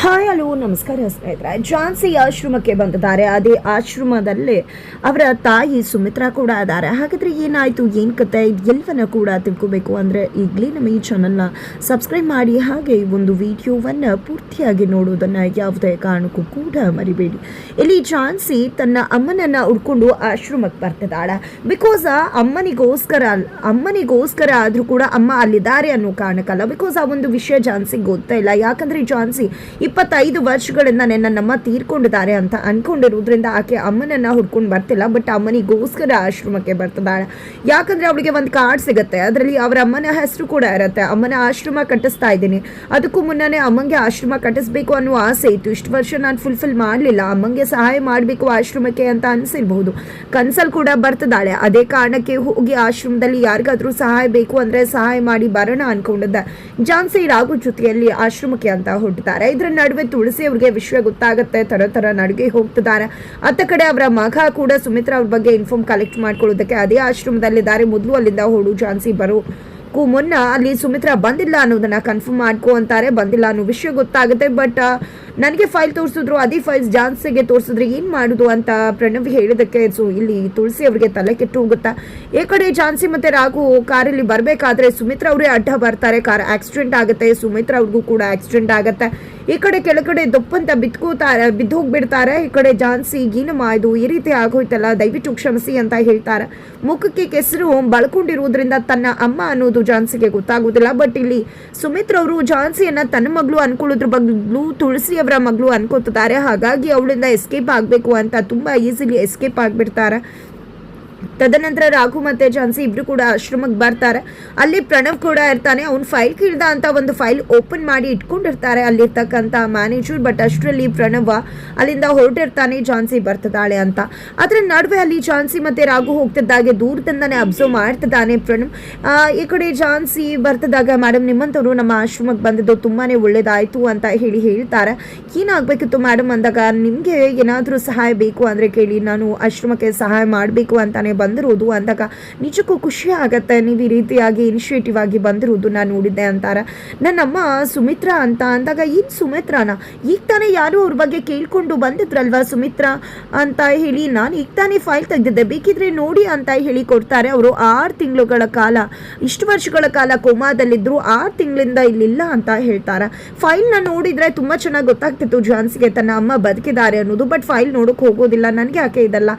Hi, hello, ನಮಸ್ಕಾರ ಸ್ನೇಹಿತರೆ. ಝಾನ್ಸಿ ಆಶ್ರಮಕ್ಕೆ ಬಂದಿದ್ದಾರೆ. ಅದೇ ಆಶ್ರಮದಲ್ಲಿ ಅವರ ತಾಯಿ ಸುಮಿತ್ರಾ ಕೂಡ ಇದ್ದಾರೆ. ಹಾಗಾದ್ರೆ ಏನಾಯ್ತು, ಏನು ಕತೆ? ಎಲ್ಲವನ್ನ ಕೂಡ ತಿಳ್ಕೋಬೇಕು ಅಂದ್ರೆ ಈಗಲೇ ನಮ್ಮ ಈ ಚಾನಲ್ನ ಸಬ್ಸ್ಕ್ರೈಬ್ ಮಾಡಿ. ಹಾಗೆ ಈ ಒಂದು ವಿಡಿಯೋವನ್ನ ಪೂರ್ತಿಯಾಗಿ ನೋಡೋದನ್ನ ಯಾವುದೇ ಕಾರಣಕ್ಕೂ ಕೂಡ ಮರಿಬೇಡಿ. ಇಲ್ಲಿ ಝಾನ್ಸಿ ತನ್ನ ಅಮ್ಮನನ್ನ ಹುಡ್ಕೊಂಡು ಆಶ್ರಮಕ್ಕೆ ಬರ್ತಿದ್ದಾಳೆ. ಬಿಕಾಸ್ ಅಮ್ಮನಿಗೋಸ್ಕರ ಅಮ್ಮನಿಗೋಸ್ಕರ ಆದ್ರೂ ಕೂಡ ಅಮ್ಮ ಅಲ್ಲಿದ್ದಾರೆ ಅನ್ನೋ ಕಾರಣಕ್ಕಲ್ಲ. ಬಿಕಾಸ್ ಆ ಒಂದು ವಿಷಯ ಝಾನ್ಸಿಗೆ ಗೊತ್ತೇ ಇಲ್ಲ. ಯಾಕಂದ್ರೆ ಈ ಝಾನ್ಸಿ ಇಪ್ಪತ್ತೈದು ವರ್ಷಗಳಿಂದ ನನ್ನಮ್ಮ ತೀರ್ಕೊಂಡಿದ್ದಾರೆ ಅಂತ ಅನ್ಕೊಂಡಿರೋದ್ರಿಂದ ಆಕೆ ಅಮ್ಮನನ್ನ ಹುಡ್ಕೊಂಡು ಬರ್ತಿಲ್ಲ ಬಟ್ ಅಮ್ಮನಿಗೋಸ್ಕರ ಆಶ್ರಮಕ್ಕೆ ಬರ್ತಿದ್ದಾಳೆ. ಯಾಕಂದ್ರೆ ಅವಳಿಗೆ ಒಂದು ಕಾರ್ಡ್ ಸಿಗುತ್ತೆ, ಅದರಲ್ಲಿ ಅವರ ಅಮ್ಮನ ಹೆಸರು ಕೂಡ ಇರುತ್ತೆ. ಅಮ್ಮನ ಆಶ್ರಮ ಕಟ್ಟಿಸ್ತಾ ಇದ್ದೀನಿ. ಅದಕ್ಕೂ ಮುನ್ನನೇ ಅಮ್ಮಂಗೆ ಆಶ್ರಮ ಕಟ್ಟಿಸ್ಬೇಕು ಅನ್ನೋ ಆಸೆ ಇತ್ತು. ಇಷ್ಟು ವರ್ಷ ನಾನು ಫುಲ್ಫಿಲ್ ಮಾಡಲಿಲ್ಲ. ಅಮ್ಮಂಗೆ ಸಹಾಯ ಮಾಡಬೇಕು ಆಶ್ರಮಕ್ಕೆ ಅಂತ ಅನಿಸಿರ್ಬಹುದು. ಕನ್ಸಲ್ ಕೂಡ ಬರ್ತಿದ್ದಾಳೆ. ಅದೇ ಕಾರಣಕ್ಕೆ ಹೋಗಿ ಆಶ್ರಮದಲ್ಲಿ ಯಾರಿಗಾದ್ರೂ ಸಹಾಯ ಬೇಕು ಅಂದ್ರೆ ಸಹಾಯ ಮಾಡಿ ಬರೋಣ ಅನ್ಕೊಂಡಿದ್ದೆ. ಜಾನ್ಸಿ ರಾಘು ಜೊತೆಯಲ್ಲಿ ಆಶ್ರಮಕ್ಕೆ ಅಂತ ಹೊರಟಿದ್ದಾರೆ. ಇದರ ನಡುವೆ ತುಳಸಿ ಅವ್ರಿಗೆ ವಿಷಯ ಗೊತ್ತಾಗುತ್ತೆ ತರ ತರ ನಡುಗೆ ಹೋಗ್ತಿದ್ದಾರೆ. ಅತ್ತ ಕಡೆ ಅವರ ಮಗ ಕೂಡ ಸುಮಿತ್ರಾ ಅವ್ರ ಬಗ್ಗೆ ಇನ್ಫಾರ್ಮ್ ಕಲೆಕ್ಟ್ ಮಾಡ್ಕೊಳ್ಳೋದಕ್ಕೆ ಅದೇ ಆಶ್ರಮದಲ್ಲಿದ್ದಾರೆ ಮೊದಲು ಅಲ್ಲಿಂದ ಹೊಡು ಝಾನ್ಸಿ ಬರೋ ಮುನ್ನ ಅಲ್ಲಿ ಸುಮಿತ್ರಾ ಬಂದಿಲ್ಲ ಅನ್ನೋದನ್ನ ಕನ್ಫರ್ಮ್ ಮಾಡ್ಕೋ ಅಂತಾರೆ. ಬಂದಿಲ್ಲ ಅನ್ನೋ ವಿಷಯ ಗೊತ್ತಾಗುತ್ತೆ. ಬಟ್ ನನಗೆ ಫೈಲ್ ತೋರಿಸಿದ್ರು, ಅದೇ ಫೈಲ್ಸ್ ಜಾನ್ಸಿಗೆ ತೋರಿಸಿದ್ರೆ, ಏನು ಮಾಡೋದು ಅಂತ ಪ್ರಣವ್ ಹೇಳಿದಕ್ಕೆ ಸೊ ಇಲ್ಲಿ ತುಳಸಿ ಅವರಿಗೆ ತಲೆ ಕೆಟ್ಟು ಹೋಗುತ್ತಾ? ಈ ಕಡೆ ಝಾನ್ಸಿ ಮತ್ತೆ ರಾಘು ಕಾರಲ್ಲಿ ಬರಬೇಕಾದ್ರೆ ಸುಮಿತ್ರಾ ಅವರೇ ಅಡ್ಡ ಬರ್ತಾರೆ, ಕಾರ್ ಆಕ್ಸಿಡೆಂಟ್ ಆಗುತ್ತೆ, ಸುಮಿತ್ರಾ ಅವ್ರಿಗೂ ಕೂಡ ಆಕ್ಸಿಡೆಂಟ್ ಆಗುತ್ತೆ. ಈ ಕಡೆ ಕೆಳಗಡೆ ದಪ್ಪಂತ ಬಿದ್ದು ಹೋಗ್ಬಿಡ್ತಾರೆ ಈ ಕಡೆ ಜಾನ್ಸಿ, ಏನಮ್ಮ ಇದು? ಈ ರೀತಿ ಆಗೋಯ್ತಲ್ಲ, ದಯವಿಟ್ಟು ಕ್ಷಮಿಸಿ ಅಂತ ಹೇಳ್ತಾರೆ. ಮುಖಕ್ಕೆ ಕೆಸರು ಬಳ್ಕೊಂಡಿರುವುದರಿಂದ ತನ್ನ ಅಮ್ಮ ಅನ್ನೋದು ಜಾನ್ಸಿಗೆ ಗೊತ್ತಾಗೋದಿಲ್ಲ. ಬಟ್ ಇಲ್ಲಿ ಸುಮಿತ್ರ ಅವರು ಜಾನ್ಸಿಯನ್ನ ತನ್ನ ಮಗಳು ಅನ್ಕೊಳ್ಳೋದ್ರ ಬಗ್ಗೆಲೂ ತುಳಸಿ ಅವರ ಮಗಳು ಅನ್ಕೋತಿದ್ದಾರೆ. ಹಾಗಾಗಿ ಅವಳಿಂದ ಎಸ್ಕೇಪ್ ಆಗಬೇಕು ಅಂತ ತುಂಬಾ ಈಸಿಲಿ ಎಸ್ಕೇಪ್ ಆಗಿಬಿಡ್ತಾರೆ. ತದನಂತರ ರಾಘು ಮತ್ತೆ ಝಾನ್ಸಿ ಇಬ್ರು ಕೂಡ ಆಶ್ರಮಕ್ಕೆ ಬರ್ತಾರೆ. ಅಲ್ಲಿ ಪ್ರಣವ್ ಕೂಡ ಇರ್ತಾನೆ. ಅವ್ನು ಫೈಲ್ ಕಿಡ್ದ ಅಂತ ಒಂದು ಫೈಲ್ ಓಪನ್ ಮಾಡಿ ಇಟ್ಕೊಂಡಿರ್ತಾರೆ ಅಲ್ಲಿರ್ತಕ್ಕಂಥ ಮ್ಯಾನೇಜರ್ ಬಟ್ ಅಷ್ಟರಲ್ಲಿ ಪ್ರಣವ ಅಲ್ಲಿಂದ ಹೊರಟಿರ್ತಾನೆ, ಝಾನ್ಸಿ ಬರ್ತದಾಳೆ ಅಂತ. ಅದರ ನಡುವೆ ಅಲ್ಲಿ ಝಾನ್ಸಿ ಮತ್ತೆ ರಾಘು ಹೋಗ್ತಿದ್ದಾಗೆ ದೂರದಿಂದನೇ ಅಬ್ಸರ್ವ್ ಮಾಡ್ತಿದ್ದಾನೆ ಪ್ರಣವ್. ಈ ಕಡೆ ಝಾನ್ಸಿ ಬರ್ತದಾಗ ಮೇಡಮ್ ನಿಮ್ಮಂಥವ್ರು ನಮ್ಮ ಆಶ್ರಮಕ್ಕೆ ಬಂದಿದ್ದು ತುಂಬಾನೇ ಒಳ್ಳೇದಾಯ್ತು ಅಂತ ಹೇಳಿ ಹೇಳ್ತಾರೆ. ಏನಾಗಬೇಕಿತ್ತು ಮೇಡಮ್ ಅಂದಾಗ ನಿಮಗೆ ಏನಾದರೂ ಸಹಾಯ ಬೇಕು ಅಂದರೆ ಕೇಳಿ, ನಾನು ಆಶ್ರಮಕ್ಕೆ ಸಹಾಯ ಮಾಡಬೇಕು ಅಂತಾನೆ ಬಂದಿರೋದು ಅಂದಾಗ ನಿಜಕ್ಕೂ ಖುಷಿ ಆಗತ್ತೆ. ನೀವು ಈ ರೀತಿಯಾಗಿ ಇನಿಷಿಯೇಟಿವ್ ಆಗಿ ಬಂದಿರೋದು ನಾನು ನೋಡಿದ್ದೆ ಅಂತಾರೆ. ನನ್ನಮ್ಮ ಸುಮಿತ್ರಾ ಅಂತ ಅಂದಾಗ, ಏನು ಸುಮಿತ್ರಾನ? ಈಗ ತಾನೇ ಯಾರು ಅವ್ರ ಬಗ್ಗೆ ಕೇಳ್ಕೊಂಡು ಬಂದಿದ್ರಲ್ವಾ ಸುಮಿತ್ರಾ? ಅಂತ ಹೇಳಿ, ನಾನು ಈಗ ತಾನೇ ಫೈಲ್ ತೆಗೆದಿದ್ದೆ. ಬೇಕಿದ್ರೆ ನೋಡಿ ಅಂತ ಹೇಳಿ ಕೊಡ್ತಾರೆ ಅವರು. ಆರು ತಿಂಗಳುಗಳ ಕಾಲ, ಇಷ್ಟು ವರ್ಷಗಳ ಕಾಲ ಕೋಮಾದಲ್ಲಿದ್ದರು ಆರು ತಿಂಗಳಿಂದ ಇಲ್ಲಿಲ್ಲ ಅಂತ ಹೇಳ್ತಾರೆ. ಫೈಲ್ನ ನೋಡಿದ್ರೆ ತುಂಬ ಚೆನ್ನಾಗಿ ಗೊತ್ತಾಗ್ತಿತ್ತು ಜಾನ್ಸಿಗೆ ತನ್ನ ಅಮ್ಮ ಬದುಕಿದ್ದಾರೆ ಅನ್ನೋದು. ಬಟ್ ಫೈಲ್ ನೋಡೋಕೆ ಹೋಗೋದಿಲ್ಲ. ನನಗೆ ಯಾಕೆ ಇದಲ್ಲ?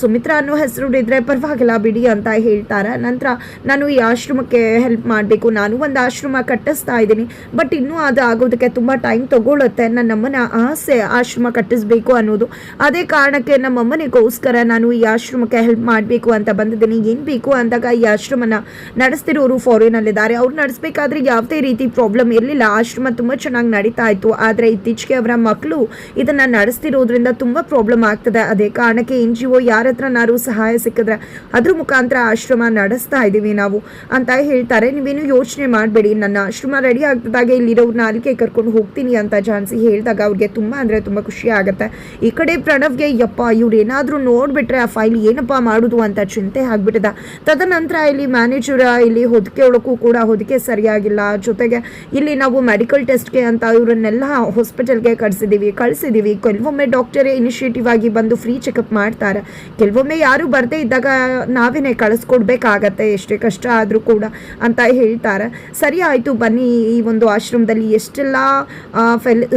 ಸುಮಿತ್ರಾ ಅನ್ನೋ ಹೆಸರು ಇದ್ರೆ ಪರವಾಗಿಲ್ಲ ಬಿಡಿ ಅಂತ ಹೇಳ್ತಾರೆ. ನಂತರ ನಾನು ಈ ಆಶ್ರಮಕ್ಕೆ ಹೆಲ್ಪ್ ಮಾಡಬೇಕು. ನಾನು ಒಂದು ಆಶ್ರಮ ಕಟ್ಟಿಸ್ತಾ ಇದ್ದೀನಿ. ಬಟ್ ಇನ್ನೂ ಅದು ಆಗೋದಕ್ಕೆ ತುಂಬ ಟೈಮ್ ತಗೊಳತ್ತೆ. ನನ್ನ ಅಮ್ಮನ ಆಸೆ ಆಶ್ರಮ ಕಟ್ಟಿಸ್ಬೇಕು ಅನ್ನೋದು. ಅದೇ ಕಾರಣಕ್ಕೆ ನಮ್ಮಮ್ಮನಿಗೋಸ್ಕರ ನಾನು ಈ ಆಶ್ರಮಕ್ಕೆ ಹೆಲ್ಪ್ ಮಾಡಬೇಕು ಅಂತ ಬಂದಿದ್ದೀನಿ. ಏನು ಬೇಕು ಅಂದಾಗ ಈ ಆಶ್ರಮನ ನಡೆಸ್ತಿರೋರು ಫಾರಿನಲ್ಲಿದ್ದಾರೆ ಅವ್ರು ನಡೆಸಬೇಕಾದ್ರೆ ಯಾವುದೇ ರೀತಿ ಪ್ರಾಬ್ಲಮ್ ಇರಲಿಲ್ಲ. ಆಶ್ರಮ ತುಂಬ ಚೆನ್ನಾಗಿ ನಡೀತಾ ಇತ್ತು. ಆದರೆ ಇತ್ತೀಚೆಗೆ ಅವರ ಮಕ್ಕಳು ಇದನ್ನು ನಡೆಸ್ತಿರೋದ್ರಿಂದ ತುಂಬ ಪ್ರಾಬ್ಲಮ್ ಆಗ್ತದೆ. ಅದೇ ಕಾರಣಕ್ಕೆ ಎನ್ ಜಿ ಒ ಯಾರ ಸಹಾಯ ಸಿಕ್ಕಿದ್ರೆ ಅದ್ರ ಮುಖಾಂತರ ಆಶ್ರಮ ನಡೆಸ್ತಾ ಇದ್ದೀವಿ ನಾವು. ಅಂತ ಹೇಳ್ತಾರೆ. ನೀವೇನು ಯೋಚನೆ ಮಾಡಬೇಡಿ. ನನ್ನ ಆಶ್ರಮ ರೆಡಿ ಆಗ್ತದಾಗ ಇಲ್ಲಿರೋರ್ನ ಅಲ್ಲಿಗೆ ಕರ್ಕೊಂಡು ಹೋಗ್ತೀನಿ ಅಂತ ಜಾನ್ಸಿ ಹೇಳಿದಾಗ ಅವ್ರಿಗೆ ತುಂಬ ಅಂದರೆ ತುಂಬ ಖುಷಿ ಆಗುತ್ತೆ. ಈ ಕಡೆ ಪ್ರಣವ್ಗೆ, ಯಪ್ಪ ಇವ್ರು ಏನಾದರೂ ನೋಡಿಬಿಟ್ರೆ ಆ ಫೈಲ್ ಏನಪ್ಪ ಮಾಡೋದು? ಅಂತ ಚಿಂತೆ ಆಗ್ಬಿಟ್ಟಿದೆ. ತದನಂತರ ಇಲ್ಲಿ ಮ್ಯಾನೇಜರ್ ಇಲ್ಲಿ ಹೊದಿಕೆ ಒಳಕ್ಕೂ ಕೂಡ ಹೊದಿಕೆ ಸರಿಯಾಗಿಲ್ಲ. ಜೊತೆಗೆ ಇಲ್ಲಿ ನಾವು ಮೆಡಿಕಲ್ ಟೆಸ್ಟ್ಗೆ ಅಂತ ಇವರನ್ನೆಲ್ಲ ಹಾಸ್ಪಿಟಲ್ಗೆ ಕಳಿಸಿದ್ದೀವಿ ಕಳಿಸಿದ್ದೀವಿ ಕೆಲವೊಮ್ಮೆ ಡಾಕ್ಟರೇ ಇನಿಷಿಯೇಟಿವ್ ಆಗಿ ಬಂದು ಫ್ರೀ ಚೆಕಪ್ ಮಾಡ್ತಾರೆ. ಕೆಲವೊಮ್ಮೆ ಯಾರು ಇದ್ದಾಗ ನಾವೇನೆ ಕಳಿಸ್ಕೊಡ್ಬೇಕಾಗತ್ತೆ, ಎಷ್ಟೇ ಕಷ್ಟ ಆದರೂ ಕೂಡ ಅಂತ ಹೇಳ್ತಾರೆ. ಸರಿ ಆಯಿತು, ಬನ್ನಿ ಈ ಒಂದು ಆಶ್ರಮದಲ್ಲಿ ಎಷ್ಟೆಲ್ಲ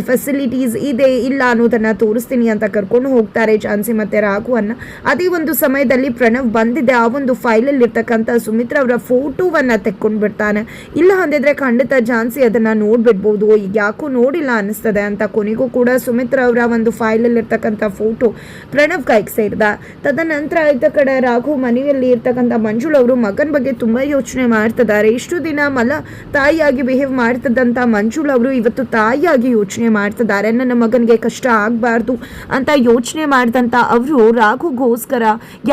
ಫೆಸಿಲಿಟೀಸ್ ಇದೆ, ಇಲ್ಲ ಅನ್ನೋದನ್ನು ತೋರಿಸ್ತೀನಿ ಅಂತ ಕರ್ಕೊಂಡು ಹೋಗ್ತಾರೆ ಝಾನ್ಸಿ ಮತ್ತು ರಾಘುವನ್ನ. ಅದೇ ಒಂದು ಸಮಯದಲ್ಲಿ ಪ್ರಣವ್ ಬಂದಿದೆ, ಆ ಒಂದು ಫೈಲಲ್ಲಿರ್ತಕ್ಕಂಥ ಸುಮಿತ್ರ ಅವರ ಫೋಟೋವನ್ನು ತೆಕ್ಕೊಂಡು ಬಿಡ್ತಾನೆ. ಇಲ್ಲ ಅಂದಿದ್ರೆ ಖಂಡಿತ ಝಾನ್ಸಿ ಅದನ್ನು ನೋಡಿಬಿಡ್ಬೋದು, ಈಗ ಯಾಕೋ ನೋಡಿಲ್ಲ ಅನ್ನಿಸ್ತದೆ ಅಂತ ಕೊನೆಗೂ ಕೂಡ ಸುಮಿತ್ರ ಅವರ ಒಂದು ಫೈಲಲ್ಲಿ ಇರ್ತಕ್ಕಂಥ ಫೋಟೋ ಪ್ರಣವ್ ಕೈಗೆ ಸೇರಿದ. ತದನಂತರ ಇದ್ದ ಕಡೆ ರಾಘು ಮನೆಯಲ್ಲಿ ಇರ್ತಕ್ಕಂಥ ಮಂಜುಳ್ ಅವರು ಮಗನ ಬಗ್ಗೆ ತುಂಬ ಯೋಚನೆ ಮಾಡ್ತಿದ್ದಾರೆ. ಇಷ್ಟು ದಿನ ಮಲ ತಾಯಿಯಾಗಿ ಬಿಹೇವ್ ಮಾಡ್ತಿದ್ದಂಥ ಮಂಜುಳ್ ಅವರು ಇವತ್ತು ತಾಯಿಯಾಗಿ ಯೋಚನೆ ಮಾಡ್ತಿದ್ದಾರೆ. ನನ್ನ ಮಗನಿಗೆ ಕಷ್ಟ ಆಗಬಾರ್ದು ಅಂತ ಯೋಚನೆ ಮಾಡಿದಂಥ ಅವರು ರಾಘುಗೋಸ್ಕರ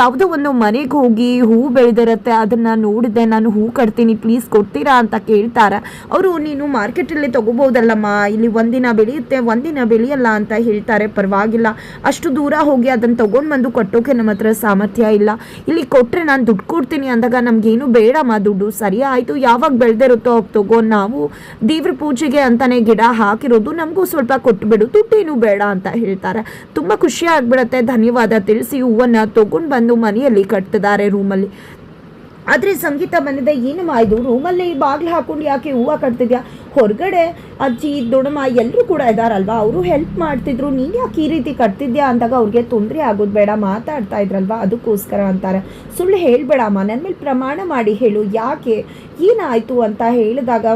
ಯಾವುದೋ ಒಂದು ಮನೆಗೆ ಹೋಗಿ ಹೂ ಬೆಳೆದಿರುತ್ತೆ, ಅದನ್ನ ನೋಡಿದೆ, ನಾನು ಹೂ ಕಟ್ತೀನಿ ಪ್ಲೀಸ್ ಕೊಡ್ತೀರಾ ಅಂತ ಕೇಳ್ತಾರೆ. ಅವರು, ನೀನು ಮಾರ್ಕೆಟಲ್ಲಿ ತಗೋಬೋದಲ್ಲಮ್ಮ ಇಲ್ಲಿ ಒಂದಿನ ಬೆಳೆಯುತ್ತೆ, ಒಂದಿನ ಬೆಳೆಯಲ್ಲ ಅಂತ ಹೇಳ್ತಾರೆ. ಪರವಾಗಿಲ್ಲ. ಅಷ್ಟು ದೂರ ಹೋಗಿ ಅದನ್ನು ತೊಗೊಂಡು ಬಂದು ಕಟ್ಟೋಕೆ ನಮ್ಮ ಹತ್ರ ಸಾಮರ್ಥ್ಯ ಇಲ್ಲ. ಇಲ್ಲಿ ಕೊಟ್ಟರೆ ನಾನು ದುಡ್ಡು ಕೊಡ್ತೀನಿ ಅಂದಾಗ ನಮಗೇನು ಬೇಡಮ್ಮ ದುಡ್ಡು. ಸರಿ ಆಯಿತು ಯಾವಾಗ ಬೆಳೆದಿರುತ್ತೋ ಅವಾಗ ತಗೋ. ನಾವು ದೇವ್ರ ಪೂಜೆಗೆ ಅಂತಲೇ ಗಿಡ ಹಾಕಿರೋದು. ನಮಗೂ ಸ್ವಲ್ಪ ಕೊಟ್ಟುಬಿಡು ದುಡ್ಡೇನು ಬೇಡ ಅಂತ ಹೇಳ್ತಾರೆ. ತುಂಬ ಖುಷಿ ಆಗ್ಬಿಡತ್ತೆ. ಧನ್ಯವಾದ. ತಿಳಿಸಿ ಹೂವನ್ನು ತೊಗೊಂಡು ಬಂದು ಮನೆಯಲ್ಲಿ ಕಟ್ತಿದ್ದಾರೆ ರೂಮಲ್ಲಿ ಆದರೆ ಸಂಗೀತ ಬಂದಿದೆ ಏನಮ್ಮ ಇದು ರೂಮಲ್ಲಿ ಬಾಗಿಲು ಹಾಕೊಂಡು ಯಾಕೆ ಹೂವು ಕಟ್ತಿದ್ಯಾ? ಹೊರಗಡೆ ಅಜ್ಜಿ ದೊಡಮ್ಮ ಎಲ್ಲರೂ ಕೂಡ ಇದ್ದಾರಲ್ವಾ ಅವರು ಹೆಲ್ಪ್ ಮಾಡ್ತಿದ್ರು. ನೀನು ಯಾಕೆ ಈ ರೀತಿ ಕಟ್ತಿದ್ಯಾ ಅಂದಾಗ ಅವ್ರಿಗೆ ತೊಂದರೆ ಆಗೋದು ಬೇಡ, ಮಾತಾಡ್ತಾ ಇದ್ರಲ್ವಾ? ಅದಕ್ಕೋಸ್ಕರ ಅಂತಾರೆ. ಸುಳ್ಳು ಹೇಳಬೇಡಮ್ಮ. ನನ್ನ ಮೇಲೆ ಪ್ರಮಾಣ ಮಾಡಿ ಹೇಳು. ಯಾಕೆ? ಏನಾಯಿತು ಅಂತ ಹೇಳಿದಾಗ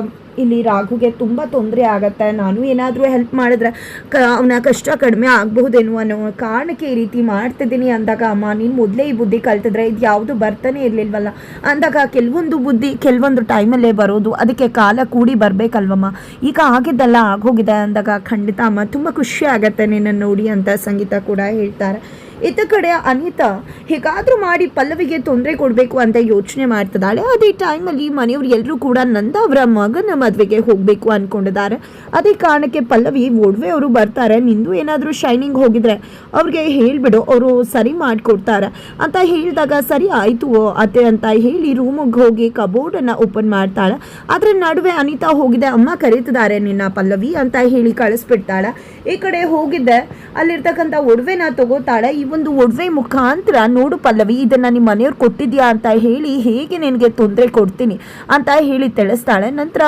ಇಲ್ಲಿ ರಾಘುಗೆ ತುಂಬ ತೊಂದರೆ ಆಗತ್ತೆ. ನಾನು ಏನಾದರೂ ಹೆಲ್ಪ್ ಮಾಡಿದ್ರೆ ಕ ಅವನ ಕಷ್ಟ ಕಡಿಮೆ ಆಗಬಹುದೇನೋ ಅನ್ನೋ ಕಾರಣಕ್ಕೆ ಈ ರೀತಿ ಮಾಡ್ತಿದ್ದೀನಿ ಅಂದಾಗ, ಅಮ್ಮ, ನೀನು ಮೊದಲೇ ಈ ಬುದ್ಧಿ ಕಲ್ತಿದ್ರೆ ಇದು ಯಾವುದು ಬರ್ತಾನೆ ಇರಲಿಲ್ವಲ್ಲ? ಅಂದಾಗ, ಕೆಲವೊಂದು ಬುದ್ಧಿ ಕೆಲವೊಂದು ಟೈಮಲ್ಲೇ ಬರೋದು. ಅದಕ್ಕೆ ಕಾಲ ಕೂಡಿ ಬರಬೇಕಲ್ವಮ್ಮ? ಈಗ ಆಗಿದ್ದಲ್ಲ ಆಗೋಗಿದೆ ಅಂದಾಗ ಖಂಡಿತ ಅಮ್ಮ, ತುಂಬ ಖುಷಿ ಆಗತ್ತೆ ನಿನ್ನ ನೋಡಿ ಅಂತ ಸಂಗೀತ ಕೂಡ ಹೇಳ್ತಾರೆ. ಇತ್ತ ಕಡೆ ಅನಿತಾ, ಹೇಗಾದರೂ ಮಾಡಿ ಪಲ್ಲವಿಗೆ ತೊಂದರೆ ಕೊಡಬೇಕು ಅಂತ ಯೋಚನೆ ಮಾಡ್ತಿದ್ದಾಳೆ. ಅದೇ ಟೈಮಲ್ಲಿ ಮನೆಯವ್ರು ಎಲ್ಲರೂ ಕೂಡ ನಂದ ಅವರ ಮಗನ ಮದುವೆಗೆ ಹೋಗಬೇಕು ಅಂದ್ಕೊಂಡಿದ್ದಾರೆ ಅದೇ ಕಾರಣಕ್ಕೆ ಪಲ್ಲವಿ ಒಡವೆ ಅವರು ಬರ್ತಾರೆ. ನಿಂದು ಏನಾದರೂ ಶೈನಿಂಗ್ ಹೋಗಿದ್ರೆ ಅವ್ರಿಗೆ ಹೇಳಿಬಿಡು. ಅವರು ಸರಿ ಮಾಡಿಕೊಡ್ತಾರೆ. ಅಂತ ಹೇಳಿದಾಗ, ಸರಿ ಆಯಿತು ಅತ್ತೆ ಅಂತ ಹೇಳಿ ರೂಮಿಗೆ ಹೋಗಿ ಕಬೋರ್ಡನ್ನು ಓಪನ್ ಮಾಡ್ತಾಳೆ. ಅದರ ನಡುವೆ ಅನಿತಾ ಹೋಗಿದೆ, ಅಮ್ಮ ಕರೀತಿದ್ದಾರೆ ನಿನ್ನ ಪಲ್ಲವಿ ಅಂತ ಹೇಳಿ ಕಳಿಸ್ಬಿಡ್ತಾಳೆ. ಈ ಕಡೆ ಹೋಗಿದ್ದೆ. ಅಲ್ಲಿರ್ತಕ್ಕಂಥ ಒಡವೆನ ತಗೋತಾಳೆ. ಈ ಒಂದು ಒಡವೆ ಮುಖಾಂತರ, ನೋಡು ಪಲ್ಲವಿ, ಇದನ್ನು ನಿಮ್ಮ ಮನೆಯವ್ರು ಕೊಟ್ಟಿದ್ಯಾ? ಅಂತ ಹೇಳಿ, ಹೇಗೆ ನಿನಗೆ ತೊಂದರೆ ಕೊಡ್ತೀನಿ? ಅಂತ ಹೇಳಿ ತಿಳಿಸ್ತಾಳೆ. ನಂತರ,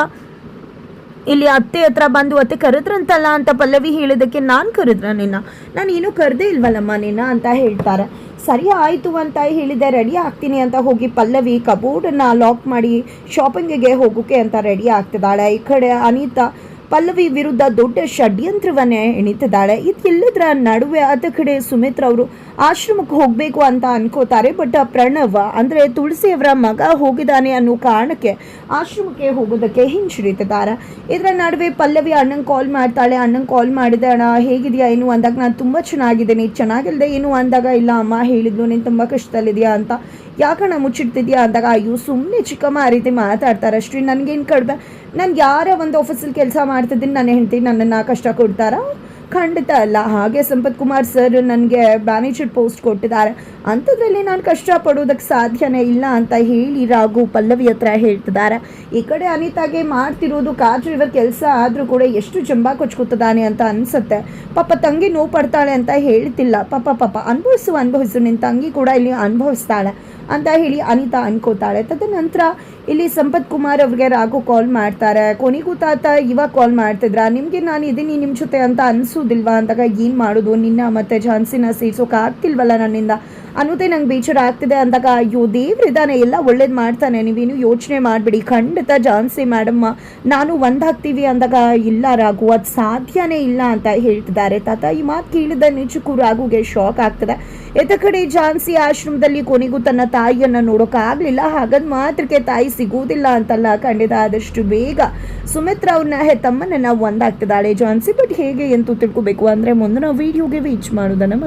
ಇಲ್ಲಿ ಅತ್ತೆ ಹತ್ರ ಬಂದು ಅತ್ತೆ ಕರೆದ್ರಂತಲ್ಲ ಅಂತ ಪಲ್ಲವಿ ಹೇಳಿದಕ್ಕೆ ನಾನು ಕರೆದ್ರ ನಿನ್ನ? ನಾನು ಏನೂ ಕರೆದೇ ಇಲ್ವಲ್ಲಮ್ಮ ನಿನ್ನ? ಅಂತ ಹೇಳ್ತಾರೆ. ಸರಿ ಆಯಿತು ಅಂತ ಹೇಳಿದೆ. ರೆಡಿ ಆಗ್ತೀನಿ ಅಂತ ಹೋಗಿ ಪಲ್ಲವಿ ಕಬೋರ್ಡನ್ನು ಲಾಕ್ ಮಾಡಿ, ಶಾಪಿಂಗಿಗೆ ಹೋಗೋಕೆ ಅಂತ ರೆಡಿ ಆಗ್ತಿದ್ದಾಳೆ. ಈ ಕಡೆ ಅನಿತಾ ಪಲ್ಲವಿ ವಿರುದ್ಧ ದೊಡ್ಡ ಷಡ್ಯಂತ್ರವನ್ನೇ ಎಣಿತಿದ್ದಾಳೆ. ಇದೆಲ್ಲದರ ನಡುವೆ ಅದ ಕಡೆ ಸುಮಿತ್ರ ಅವರು ಆಶ್ರಮಕ್ಕೆ ಹೋಗಬೇಕು ಅಂತ ಅನ್ಕೋತಾರೆ. ಬಟ್ ಪ್ರಣವ್ ಅಂದರೆ ತುಳಸಿಯವರ ಮಗ ಹೋಗಿದ್ದಾನೆ ಅನ್ನೋ ಕಾರಣಕ್ಕೆ ಆಶ್ರಮಕ್ಕೆ ಹೋಗೋದಕ್ಕೆ ಹಿಂಜರಿತಿದ್ದಾರೆ. ಇದರ ನಡುವೆ ಪಲ್ಲವಿ ಅಣ್ಣಂಗೆ ಕಾಲ್ ಮಾಡ್ತಾಳೆ. ಅಣ್ಣಂಗೆ ಕಾಲ್ ಮಾಡಿದೆ ಅಣ್ಣ. ಹೇಗಿದೆಯಾ? ಏನು? ಅಂದಾಗ, ನಾನು ತುಂಬ ಚೆನ್ನಾಗಿದ್ದೀನಿ. ಚೆನ್ನಾಗಿಲ್ಲದೆ ಏನು? ಅಂದಾಗ, ಇಲ್ಲ ಅಮ್ಮ, ಹೇಳಿದ್ಲು. ನೀನು ತುಂಬ ಕಷ್ಟದಲ್ಲಿದೆಯಾ ಅಂತ. ಯಾಕಣ್ಣ ಮುಚ್ಚಿಡ್ತಿದ್ಯಾ? ಅಂದಾಗ, ಅಯ್ಯೋ ಸುಮ್ಮನೆ ಚಿಕ್ಕಮ್ಮ ಆ ರೀತಿ ಮಾತಾಡ್ತಾರೆ ಅಷ್ಟೇ ನನಗೇನು ಕಡಿಮೆ ನಾನು ಯಾರ ಒಂದು ಆಫೀಸಲ್ಲಿ ಕೆಲಸ ಮಾಡ್ತಿದ್ದೀನಿ ನಾನು ಹೆಂಡತಿ ನನ್ನನ್ನು ಕಷ್ಟ ಕೊಡ್ತಾರಾ? ಖಂಡಿತ ಅಲ್ಲ. ಹಾಗೆ ಸಂಪತ್ ಕುಮಾರ್ ಸರ್ ನನಗೆ ಮ್ಯಾನೇಜರ್ ಪೋಸ್ಟ್ ಕೊಟ್ಟಿದ್ದಾರೆ. ಅಂಥದ್ರಲ್ಲಿ ನಾನು ಕಷ್ಟಪಡೋದಕ್ಕೆ ಸಾಧ್ಯನೇ ಇಲ್ಲ ಅಂತ ಹೇಳಿ ರಾಘು ಪಲ್ಲವಿ ಹತ್ರ ಹೇಳ್ತಿದ್ದಾರೆ. ಈ ಕಡೆ ಅನಿತಾಗೆ ಮಾಡ್ತಿರೋದು ಕಾಜು ಇವರ ಕೆಲಸ ಆದರೂ ಕೂಡ ಎಷ್ಟು ಜಂಬ ಕೊಚ್ಕೊತಿದ್ದಾನೆ ಅಂತ ಅನಿಸುತ್ತೆ. ಪಾಪ ತಂಗಿ ನೋವು ಪಡ್ತಾಳೆ ಅಂತ ಹೇಳ್ತಿಲ್ಲ. ಪಾಪ ಪಾಪ. ಅನುಭವಿಸು ಅನುಭವಿಸು. ನಿನ್ನ ತಂಗಿ ಕೂಡ ಇಲ್ಲಿ ಅನುಭವಿಸ್ತಾಳೆ ಅಂತ ಹೇಳಿ ಅನಿತಾ ಅನ್ಕೋತಾಳೆ. ತದನಂತರ ಇಲ್ಲಿ ಸಂಪತ್ ಕುಮಾರ್ ಅವ್ರಿಗೆ ರಾಘು ಕಾಲ್ ಮಾಡ್ತಾರೆ. ಕೊನೆಗೂ ತಾತ ಇವಾಗ ಕಾಲ್ ಮಾಡ್ತಿದ್ರ? ನಿಮಗೆ ನಾನು ಇದೀನಿ ನಿಮ್ಮ ಜೊತೆ ಅಂತ ಅನ್ಸೋದಿಲ್ವಾ ಅಂದಾಗ ಏನು ಮಾಡೋದು? ನಿನ್ನ ಮತ್ತೆ ಝಾನ್ಸಿನ ಸೇರ್ಸೋಕೆ ಆಗ್ತಿಲ್ವಲ್ಲ ನನ್ನಿಂದ? ಅನ್ನೋದೇ ನಂಗೆ ಬೇಜಾರು ಆಗ್ತಿದೆ ಅಂದಾಗ, ಅಯ್ಯೋ ದೇವ್ರಿದ್ದಾನೆ ಎಲ್ಲ ಒಳ್ಳೇದು ಮಾಡ್ತಾನೆ ನೀವೇನು ಯೋಚನೆ ಮಾಡಿಬಿಡಿ. ಖಂಡಿತ ಜಾನ್ಸಿ ಮೇಡಮ್ಮ, ನಾನು ಒಂದಾಗ್ತೀವಿ ಅಂದಾಗ, ಇಲ್ಲ ರಾಘು, ಅದು ಸಾಧ್ಯನೇ ಇಲ್ಲ ಅಂತ ಹೇಳ್ತಿದ್ದಾರೆ. ತಾತ, ಈ ಮಾತು ಕೇಳಿದ ನಿಜಕ್ಕೂ ರಾಘುಗೆ ಶಾಕ್ ಆಗ್ತದೆ. ಎತ್ತ ಕಡೆ ಜಾನ್ಸಿ ಆಶ್ರಮದಲ್ಲಿ ಕೊನೆಗೂ ತನ್ನ ತಾಯಿಯನ್ನು ನೋಡೋಕ್ಕಾಗಲಿಲ್ಲ ಹಾಗದ ಮಾತ್ರಕ್ಕೆ ತಾಯಿ ಸಿಗುವುದಿಲ್ಲ ಅಂತಲ್ಲ, ಖಂಡಿತ ಆದಷ್ಟು ಬೇಗ. ಸುಮಿತ್ರ ಅವ್ರನ್ನ ತಮ್ಮನನ್ನು ಒಂದಾಗ್ತಿದ್ದಾಳೆ ಜಾನ್ಸಿ. ಬಟ್ ಹೇಗೆ ಎಂದು ತಿಳ್ಕೊಬೇಕು. ಅಂದರೆ ಮುಂದಿನ ವಿಡಿಯೋಗೆ ವೀಚ್ ಮಾಡೋದನ್ನು